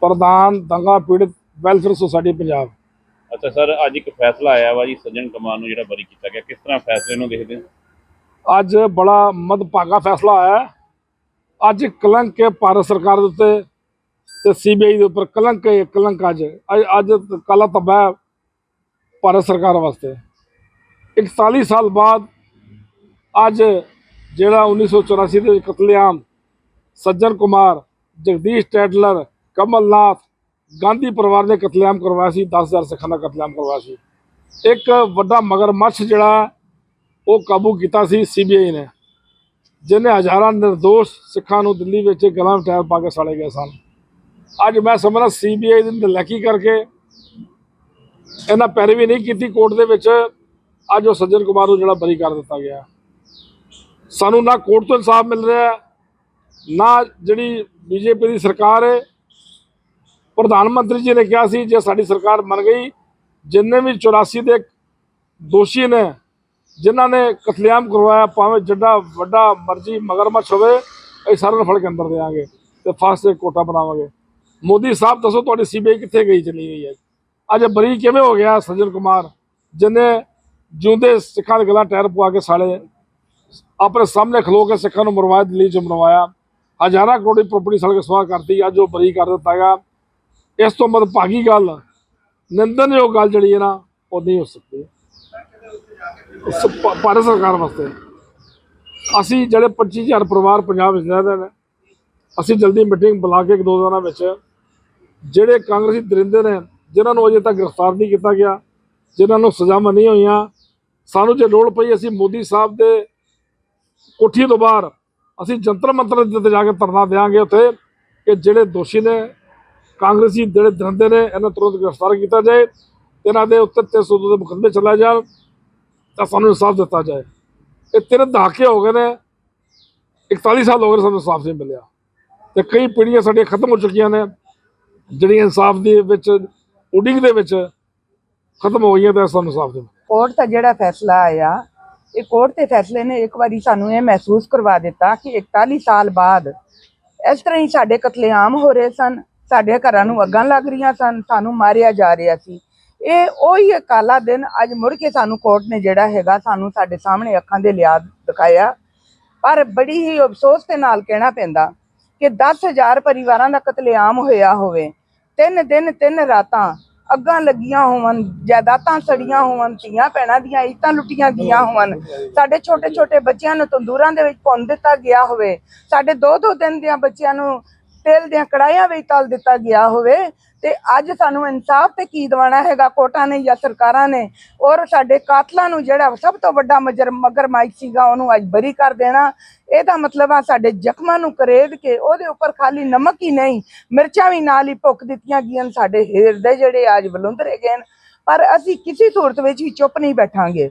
ਪ੍ਰਧਾਨ ਦੰਗਾ ਪੀੜਤ welfare society Punjab. ਅੱਛਾ ਸਰ ਅੱਜ ਇੱਕ ਫੈਸਲਾ ਆਇਆ ਵਾ ਜੀ ਸੱਜਣ ਕੁਮਾਰ ਨੂੰ ਜਿਹੜਾ ਬਰੀ ਕੀਤਾ ਗਿਆ। ਕਿਸ ਤਰ੍ਹਾਂ ਫੈਸਲੇ ਨੂੰ ਦੇਖਦੇ ਹੋ? ਅੱਜ ਬੜਾ ਮਦਭਾਗਾ ਫੈਸਲਾ ਆਇਆ। ਹੈ। ਅੱਜ ਕਲੰਕ ਹੈ ਭਾਰਤ ਸਰਕਾਰ ਦੇ ਉੱਤੇ ਤੇ ਸੀਬੀਆਈ ਦੇ ਉੱਪਰ। ਕਲੰਕ ਹੈ ਕਲੰਕ ਅੱਜ। ਅੱਜ- ਕਾਲਾ ਤਬਾਹ ਹੈ ਭਾਰਤ ਸਰਕਾਰ ਵਾਸਤੇ। 41 ਸਾਲ ਬਾਅਦ ਅੱਜ ਜਿਹੜਾ 1984 ਦੇ ਵਿੱਚ ਕਤਲੇਆਮ ਸੱਜਣ ਕੁਮਾਰ ਜਗਦੀਸ਼ ਟੈਡਲਰ ਕਮਲਨਾਥ ਗਾਂਧੀ ਪਰਿਵਾਰ ਨੇ ਕਤਲੇਆਮ ਕਰਵਾਇਆ ਸੀ 10000 ਸਿੱਖਾਂ ਦਾ ਕਤਲੇਆਮ ਕਰਵਾਇਆ ਸੀ। ਇੱਕ ਵੱਡਾ ਮਗਰਮੱਛ ਜਿਹੜਾ ਉਹ ਕਾਬੂ ਕੀਤਾ ਸੀ ਸੀਬੀਆਈ ਨੇ, ਜਿਹਨੇ ਹਜ਼ਾਰਾਂ નિર્ਦੋਸ਼ ਸਿੱਖਾਂ ਨੂੰ ਦਿੱਲੀ ਵਿੱਚ ਗਲਾਂ ਵਿੱਚ ਟਾਇਰ ਪਾ ਕੇ ਸਾੜੇ ਗਏ ਸਨ। ਅੱਜ ਮੈਂ ਸਮਝਦਾ ਸੀਬੀਆਈ ਦੀ ਨਲਾਇਕੀ ਕਰਕੇ ਇਹਨਾਂ ਪੈਰਵੀ ਨਹੀਂ ਕੀਤੀ ਕੋਰਟ ਦੇ ਵਿੱਚ, ਅੱਜ ਉਹ ਸੱਜਣ ਕੁਮਾਰ ਨੂੰ ਜਿਹੜਾ ਬਰੀ ਕਰ ਦਿੱਤਾ ਗਿਆ। ਸਾਨੂੰ ਨਾ ਕੋਰਟ ਤੋਂ ਇਨਸਾਫ ਮਿਲ ਰਿਹਾ, ਨਾ ਜਿਹੜੀ ਬੀਜੇਪੀ ਦੀ ਸਰਕਾਰ ਹੈ ਪ੍ਰਧਾਨ ਮੰਤਰੀ ਜੀ ਨੇ ਕਿਹਾ ਸੀ ਜੇ ਸਾਡੀ ਸਰਕਾਰ ਬਣ ਗਈ ਜਿੰਨੇ ਵੀ 84 ਦੇ ਦੋਸ਼ੀ ਨੇ ਜਿਨ੍ਹਾਂ ਨੇ ਕਤਲੇਆਮ ਕਰਵਾਇਆ ਭਾਵੇਂ ਜਿੱਡਾ ਵੱਡਾ ਮਰਜ਼ੀ ਮਗਰਮੱਛ ਹੋਵੇ ਅਸੀਂ ਸਾਰਿਆਂ ਨੂੰ ਫੜ ਕੇ ਅੰਦਰ ਦੇਵਾਂਗੇ ਤੇ ਫਾਸਟ ਕੋਟਾ ਬਣਾਵਾਂਗੇ ਮੋਦੀ ਸਾਹਿਬ ਦੱਸੋ ਤੁਹਾਡੀ ਸੀਬੀਆਈ ਕਿੱਥੇ ਗਈ ਚਲੀ ਗਈ ਹੈ ਅੱਜ ਇਹ ਬਰੀ ਕਿਵੇਂ ਹੋ ਗਿਆ ਸੱਜਣ ਕੁਮਾਰ ਜਿਨੇ ਜਿਉਂਦੇ ਸਿੱਖਾਂ ਦੇ ਗਲਾਂ ਟਾਇਰ ਪਵਾ ਕੇ ਸਾਲੇ ਆਪਣੇ ਸਾਹਮਣੇ ਖਲੋ ਕੇ ਸਿੱਖਾਂ ਨੂੰ ਮਰਵਾਇਆ ਦਿੱਲੀ ਚ ਮਰਵਾਇਆ ਹਜ਼ਾਰਾਂ ਕਰੋੜੀ ਪ੍ਰਾਪਰਟੀ ਸੜ ਕੇ ਸਵਾਹ ਕਰਤੀ ਅੱਜ ਉਹ ਬਰੀ ਕਰ ਦਿੱਤਾ ਗਿਆ ਇਸ ਤੋਂ ਮਤ ਭਾਗੀ ਗੱਲ ਨਿੰਦਨਯੋਗ ਗੱਲ ਜਿਹੜੀ ਹੈ ਨਾ, ਉਹ ਨਹੀਂ ਹੋ ਸਕਦੀ। ਭਾਰਤ ਸਰਕਾਰ ਵਾਸਤੇ। ਅਸੀਂ ਜਿਹੜੇ 25000 ਪਰਿਵਾਰ ਪੰਜਾਬ ਵਿੱਚ ਰਹਿੰਦੇ ਨੇ, ਅਸੀਂ ਜਲਦੀ ਮੀਟਿੰਗ ਬੁਲਾ ਕੇ ਇੱਕ ਦੋ ਦਿਨਾਂ ਵਿੱਚ ਜਿਹੜੇ ਕਾਂਗਰਸੀ ਦਰਿੰਦੇ ਨੇ, ਜਿਨ੍ਹਾਂ ਨੂੰ ਅਜੇ ਤੱਕ ਗ੍ਰਿਫਤਾਰ ਨਹੀਂ ਕੀਤਾ ਗਿਆ, ਜਿਨ੍ਹਾਂ ਨੂੰ ਸਜ਼ਾਵਾਂ ਨਹੀਂ ਹੋਈਆਂ, ਸਾਨੂੰ ਜੇ ਲੋੜ ਪਈ ਅਸੀਂ ਮੋਦੀ ਸਾਹਿਬ ਦੇ ਕੋਠੀ ਤੋਂ ਬਾਹਰ ਅਸੀਂ ਜੰਤਰ ਮੰਤਰ ਦੇ ਜਾ ਕੇ ਧਰਨਾ ਦੇਵਾਂਗੇ ਉੱਥੇ, ਕਿ ਜਿਹੜੇ ਦੋਸ਼ੀ ਨੇ ਕਾਂਗਰਸੀ ਜਿਹੜੇ ਦਰਿੰਦੇ ਨੇ, ਇਹਨਾਂ ਤੁਰੰਤ ਗ੍ਰਿਫਤਾਰ ਕੀਤਾ ਜਾਏ ਇਹਨਾਂ ਦੇ ਉੱਤੇ 302 ਦੇ ਮੁਕੱਦਮੇ ਚਲਾਏ ਜਾਣ ਤਾਂ ਸਾਨੂੰ ਇਨਸਾਫ ਦਿੱਤਾ ਜਾਏ। ਇਹ ਤਿੰਨ ਦਹਾਕੇ ਹੋ ਗਏ ਨੇ 41 ਸਾਲ ਹੋ ਗਏ ਸਾਨੂੰ ਇਨਸਾਫ ਨਹੀਂ ਮਿਲਿਆ। ਤੇ ਕਈ ਪੀੜ੍ਹੀਆਂ ਸਾਡੀਆਂ ਖਤਮ ਹੋ ਚੁੱਕੀਆਂ ਨੇ, ਜਿਹੜੀਆਂ ਇਨਸਾਫ ਦੇ ਵਿੱਚ ਉਡਿੰਗ ਦੇ ਵਿੱਚ ਖਤਮ ਹੋ ਗਈਆਂ ਤੇ ਸਾਨੂੰ ਇਨਸਾਫ ਦੇ ਕੋਰਟ ਦਾ ਜਿਹੜਾ ਫੈਸਲਾ ਆਇਆ, ਇਹ ਕੋਰਟ ਦੇ ਫੈਸਲੇ ਨੇ ਇੱਕ ਵਾਰੀ ਸਾਨੂੰ ਇਹ ਮਹਿਸੂਸ ਕਰਵਾ ਦਿੱਤਾ ਕਿ 41 ਸਾਲ ਬਾਅਦ ਇਸ ਤਰ੍ਹਾਂ ਹੀ ਸਾਡੇ ਕਤਲੇਆਮ ਹੋ ਰਹੇ ਸਨ। ਸਾਡੇ ਘਰਾਂ ਨੂੰ ਅੱਗਾਂ ਲੱਗ ਰਹੀਆਂ ਸਨ, ਸਾਨੂੰ ਮਾਰਿਆ ਜਾ ਰਿਹਾ ਸੀ। ਇਹ ਉਹੀ ਕਾਲਾ ਦਿਨ ਅੱਜ ਮੁੜ ਕੇ ਸਾਨੂੰ ਕੋਰਟ ਨੇ ਜਿਹੜਾ ਹੈਗਾ ਸਾਨੂੰ ਸਾਡੇ ਸਾਹਮਣੇ ਅੱਖਾਂ ਦੇ ਲਿਆ ਦਿਖਾਇਆ। ਪਰ ਬੜੀ ਹੀ ਅਫਸੋਸ ਦੇ ਨਾਲ ਕਹਿਣਾ ਪੈਂਦਾ ਕਿ 10000 ਪਰਿਵਾਰਾਂ ਦਾ ਕਤਲੇਆਮ ਹੋਇਆ ਹੋਵੇ। ਤਿੰਨ ਦਿਨ, ਤਿੰਨ ਰਾਤਾਂ ਅੱਗਾਂ ਲੱਗੀਆਂ ਹੋਵਨ ਜਾਇਦਾਦਾਂ ਸੜੀਆਂ ਹੋਵਨ ਧੀਆਂ ਭੈਣਾਂ ਦੀਆਂ ਇੱਟਾਂ ਲੁੱਟੀਆਂ ਗਈਆਂ ਹੋਵਨ ਸਾਡੇ ਛੋਟੇ ਛੋਟੇ ਬੱਚਿਆਂ ਨੂੰ ਤੰਦੂਰਾਂ ਦੇ ਵਿੱਚ ਭੁੰਨ ਦਿੱਤਾ ਗਿਆ ਹੋਵੇ। ਸਾਡੇ ਦੋ ਦੋ ਦਿਨ ਦੀਆਂ ਬੱਚਿਆਂ ਨੂੰ ਤੇਲ ਦੀਆਂ ਕੜਾਈਆਂ ਵਿੱਚ ਤਲ ਦਿੱਤਾ ਗਿਆ ਹੋਵੇ ਤੇ ਅੱਜ ਸਾਨੂੰ ਇਨਸਾਫ ਤੇ ਕੀ ਦਿਵਾਣਾ ਹੈਗਾ, ਕੋਰਟਾਂ ਨੇ ਜਾਂ ਸਰਕਾਰਾਂ ਨੇ? ਔਰ ਸਾਡੇ ਕਾਤਲਾਂ ਨੂੰ ਜਿਹੜਾ ਸਭ ਤੋਂ ਵੱਡਾ ਮਜਰ ਮਗਰਮਾਈਸ਼ ਸੀਗਾ, ਉਹਨੂੰ ਅੱਜ ਬਰੀ ਕਰ ਦੇਣਾ। ਇਹਦਾ ਮਤਲਬ ਆ ਸਾਡੇ ਜ਼ਖਮਾਂ ਨੂੰ ਕਰੇਦ ਕੇ ਉਹਦੇ ਉੱਪਰ ਖਾਲੀ ਨਮਕ ਹੀ ਨਹੀਂ, ਮਿਰਚਾਂ ਵੀ ਨਾਲ ਹੀ ਭੁੱਕ ਦਿੱਤੀਆਂ ਗਈਆਂ ਸਾਡੇ ਹਿਰਦੇ ਜਿਹੜੇ ਅੱਜ ਬਲੁੰਦਰੇ ਗਏ ਨੇ। ਪਰ ਅਸੀਂ ਕਿਸੇ ਸੂਰਤ ਵਿੱਚ ਵੀ ਚੁੱਪ ਨਹੀਂ ਬੈਠਾਂਗੇ।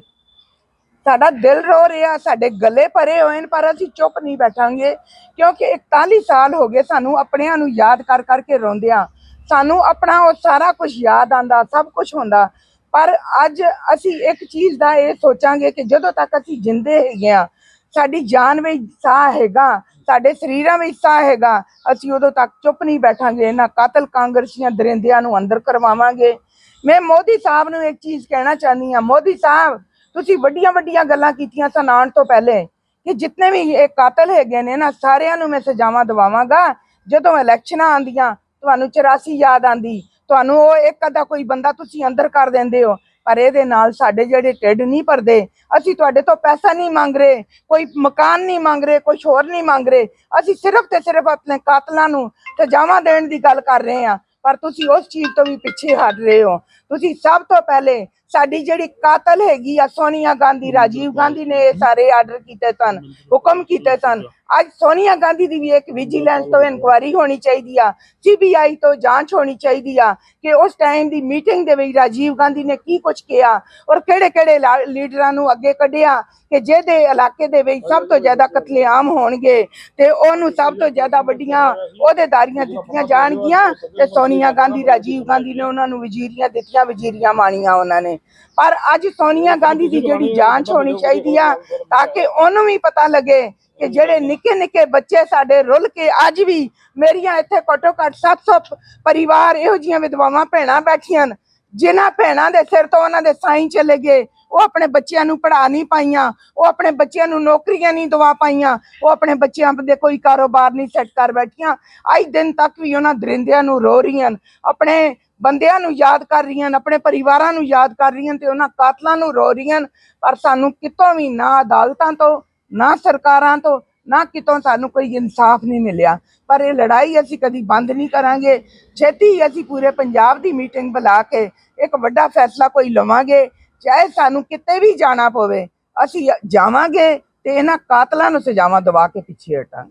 ਸਾਡਾ ਦਿਲ ਰੋ ਰਿਹਾ, ਸਾਡੇ ਗਲੇ ਭਰੇ ਹੋਏ ਨੇ, ਪਰ ਅਸੀਂ ਚੁੱਪ ਨਹੀਂ ਬੈਠਾਂਗੇ। ਕਿਉਂਕਿ 41 ਸਾਲ ਹੋ ਗਏ ਸਾਨੂੰ ਆਪਣਿਆਂ ਨੂੰ ਯਾਦ ਕਰ ਕਰਕੇ ਰੋਂਦਿਆਂ। ਸਾਨੂੰ ਆਪਣਾ ਉਹ ਸਾਰਾ ਕੁਝ ਯਾਦ ਆਂਦਾ ਸਭ ਕੁਝ ਹੁੰਦਾ। ਪਰ ਅੱਜ ਅਸੀਂ ਇੱਕ ਚੀਜ਼ ਦਾ ਇਹ ਸੋਚਾਂਗੇ ਕਿ ਜਦੋਂ ਤੱਕ ਅਸੀਂ ਜਿੰਦੇ ਹੈਗੇ ਆ, ਸਾਡੀ ਜਾਨ ਵਿੱਚ ਸਾਹ ਹੈਗਾ, ਸਾਡੇ ਸਰੀਰਾਂ ਵਿੱਚ ਸਾਹ ਹੈਗਾ, ਅਸੀਂ ਉਦੋਂ ਤੱਕ ਚੁੱਪ ਨਹੀਂ ਬੈਠਾਂਗੇ ਇਹਨਾਂ ਕਾਤਲ ਕਾਂਗਰਸੀਆਂ ਦਰਿੰਦਿਆਂ ਨੂੰ ਅੰਦਰ ਕਰਵਾਵਾਂਗੇ। ਮੈਂ ਮੋਦੀ ਸਾਹਿਬ ਨੂੰ ਇੱਕ ਚੀਜ਼ ਕਹਿਣਾ ਚਾਹੁੰਦੀ ਹਾਂ, ਮੋਦੀ ਸਾਹਿਬ ਤੁਸੀਂ ਵੱਡੀਆਂ ਵੱਡੀਆਂ ਗੱਲਾਂ ਕੀਤੀਆਂ ਸਨ ਆਉਣ ਤੋਂ ਪਹਿਲੇ ਕਿ ਜਿੰਨੇ ਵੀ ਇਹ ਕਾਤਲ ਹੈਗੇ ਨੇ ਨਾ, ਸਾਰਿਆਂ ਨੂੰ ਮੈਂ ਸਜ਼ਾਵਾਂ ਦਵਾਵਾਂਗਾ। ਜਦੋਂ ਇਲੈਕਸ਼ਨਾਂ ਆਂਦੀਆਂ ਤੁਹਾਨੂੰ 84 ਯਾਦ ਆਂਦੀ ਤੁਹਾਨੂੰ ਉਹ ਇੱਕ ਅੱਧਾ ਕੋਈ ਬੰਦਾ ਤੁਸੀਂ ਅੰਦਰ ਕਰ ਦਿੰਦੇ ਹੋ, ਪਰ ਇਹਦੇ ਨਾਲ ਸਾਡੇ ਜਿਹੜੇ ਢਿੱਡ ਨਹੀਂ ਭਰਦੇ, ਅਸੀਂ ਤੁਹਾਡੇ ਤੋਂ ਪੈਸਾ ਨਹੀਂ ਮੰਗ ਰਹੇ, ਕੋਈ ਮਕਾਨ ਨਹੀਂ ਮੰਗ ਰਹੇ ਕੁਝ ਹੋਰ ਨਹੀਂ ਮੰਗ ਰਹੇ। ਅਸੀਂ ਸਿਰਫ ਤੇ ਸਿਰਫ ਆਪਣੇ ਕਾਤਲਾਂ ਨੂੰ ਸਜ਼ਾਵਾਂ ਦੇਣ ਦੀ ਗੱਲ ਕਰ ਰਹੇ ਹਾਂ, ਪਰ ਤੁਸੀਂ ਉਸ ਚੀਜ਼ ਤੋਂ ਵੀ ਪਿੱਛੇ ਹਟ ਰਹੇ ਹੋ। ਤੁਸੀਂ ਸਭ ਤੋਂ ਪਹਿਲੇ ਸਾਡੀ ਜਿਹੜੀ ਕਾਤਲ ਹੈਗੀ ਆ ਸੋਨੀਆ ਗਾਂਧੀ ਰਾਜੀਵ ਗਾਂਧੀ ਨੇ ਇਹ ਸਾਰੇ ਆਰਡਰ ਕੀਤੇ ਸਨ ਹੁਕਮ ਕੀਤੇ ਸਨ। ਅੱਜ ਸੋਨੀਆ ਗਾਂਧੀ ਦੀ ਵੀ ਇੱਕ ਵਿਜੀਲੈਂਸ ਤੋਂ ਇਨਕੁਆਇਰੀ ਹੋਣੀ ਚਾਹੀਦੀ ਆ ਸੀਬੀਆਈ ਤੋਂ ਜਾਂਚ ਹੋਣੀ ਚਾਹੀਦੀ ਆ ਕਿ ਉਸ ਟਾਈਮ ਦੀ ਮੀਟਿੰਗ ਦੇ ਵਿੱਚ ਰਾਜੀਵ ਗਾਂਧੀ ਨੇ ਕੀ ਕੁਝ ਕਿਹਾ ਔਰ ਕਿਹੜੇ ਕਿਹੜੇ ਲੀਡਰਾਂ ਨੂੰ ਅੱਗੇ ਕੱਢਿਆ ਕਿ ਜਿਹਦੇ ਇਲਾਕੇ ਦੇ ਵਿੱਚ ਸਭ ਤੋਂ ਜ਼ਿਆਦਾ ਕਤਲੇਆਮ ਹੋਣਗੇ ਤੇ ਉਹਨੂੰ ਸਭ ਤੋਂ ਜ਼ਿਆਦਾ ਵੱਡੀਆਂ ਅਹੁਦੇਦਾਰੀਆਂ ਦਿੱਤੀਆਂ ਜਾਣਗੀਆਂ ਤੇ ਸੋਨੀਆ ਗਾਂਧੀ ਰਾਜੀਵ ਗਾਂਧੀ ਨੇ ਉਹਨਾਂ ਨੂੰ ਵਜ਼ੀਰੀਆਂ ਦਿੱਤੀਆਂ ਵਜ਼ੀਰੀਆਂ ਮਾਣੀਆਂ ਉਹਨਾਂ ਨੇ। ਪਰ ਅੱਜ ਸੋਨੀਆ ਗਾਂਧੀ ਦੀ ਜਿਹੜੀ ਜਾਂਚ ਹੋਣੀ ਚਾਹੀਦੀ ਆ ਤਾਂ ਕਿ ਉਹਨੂੰ ਵੀ ਪਤਾ ਲੱਗੇ ਕਿ ਜਿਹੜੇ ਨਿੱਕੇ ਨਿੱਕੇ ਬੱਚੇ ਸਾਡੇ ਰੁੱਲ ਕੇ ਅੱਜ ਵੀ ਮੇਰੀਆਂ ਇੱਥੇ ਘੱਟੋ ਘੱਟ 700 ਪ- ਪਰਿਵਾਰ ਇਹੋ ਜੀਆਂ ਵਿਧਵਾਵਾਂ ਭੈਣਾਂ ਬੈਠੀਆਂ ਜਿਨ੍ਹਾਂ ਭੈਣਾਂ ਦੇ ਸਿਰ ਤੋਂ ਉਹਨਾਂ ਦੇ ਸਾਈਂ ਚਲੇ ਗਏ ਉਹ ਆਪਣੇ ਬੱਚਿਆਂ ਨੂੰ ਪੜ੍ਹਾ ਨਹੀਂ ਪਾਈਆਂ ਉਹ ਆਪਣੇ ਬੱਚਿਆਂ ਨੂੰ ਨੌਕਰੀਆਂ ਨਹੀਂ ਦਵਾ ਪਾਈਆਂ ਉਹ ਆਪਣੇ ਬੱਚਿਆਂ ਦੇ ਕੋਈ ਕਾਰੋਬਾਰ ਨਹੀਂ ਸੈੱਟ ਕਰ ਬੈਠੀਆਂ ਅੱਜ ਦਿਨ ਤੱਕ ਵੀ ਉਹਨਾਂ ਦਰਿੰਦਿਆਂ ਨੂੰ ਰੋ ਰਹੀਆਂ ਆਪਣੇ ਬੰਦਿਆਂ ਨੂੰ ਯਾਦ ਕਰ ਰਹੀਆਂ ਨੇ, ਆਪਣੇ ਪਰਿਵਾਰਾਂ ਨੂੰ ਯਾਦ ਕਰ ਰਹੀਆਂ ਨੇ ਤੇ ਉਹਨਾਂ ਕਾਤਲਾਂ ਨੂੰ ਰੋ ਰਹੀਆਂ ਨੇ। ਪਰ ਸਾਨੂੰ ਕਿਤੋਂ ਵੀ ਨਾ ਅਦਾਲਤਾਂ ਤੋਂ ਨਾ ਸਰਕਾਰਾਂ ਤੋਂ ਨਾ ਕਿਤੋਂ ਸਾਨੂੰ ਕੋਈ ਇਨਸਾਫ ਨਹੀਂ ਮਿਲਿਆ। ਪਰ ਇਹ ਲੜਾਈ ਅਸੀਂ ਕਦੀ ਬੰਦ ਨਹੀਂ ਕਰਾਂਗੇ। ਛੇਤੀ ਹੀ ਅਸੀਂ ਪੂਰੇ ਪੰਜਾਬ ਦੀ ਮੀਟਿੰਗ ਬੁਲਾ ਕੇ ਇੱਕ ਵੱਡਾ ਫੈਸਲਾ ਕੋਈ ਲਵਾਂਗੇ। ਚਾਹੇ ਸਾਨੂੰ ਕਿਤੇ ਵੀ ਜਾਣਾ ਪਵੇ ਅਸੀਂ ਜਾਵਾਂਗੇ ਤੇ ਇਹਨਾਂ ਕਾਤਲਾਂ ਨੂੰ ਸਜ਼ਾਵਾਂ ਦਵਾ ਕੇ ਪਿੱਛੇ ਹਟਾਂਗੇ।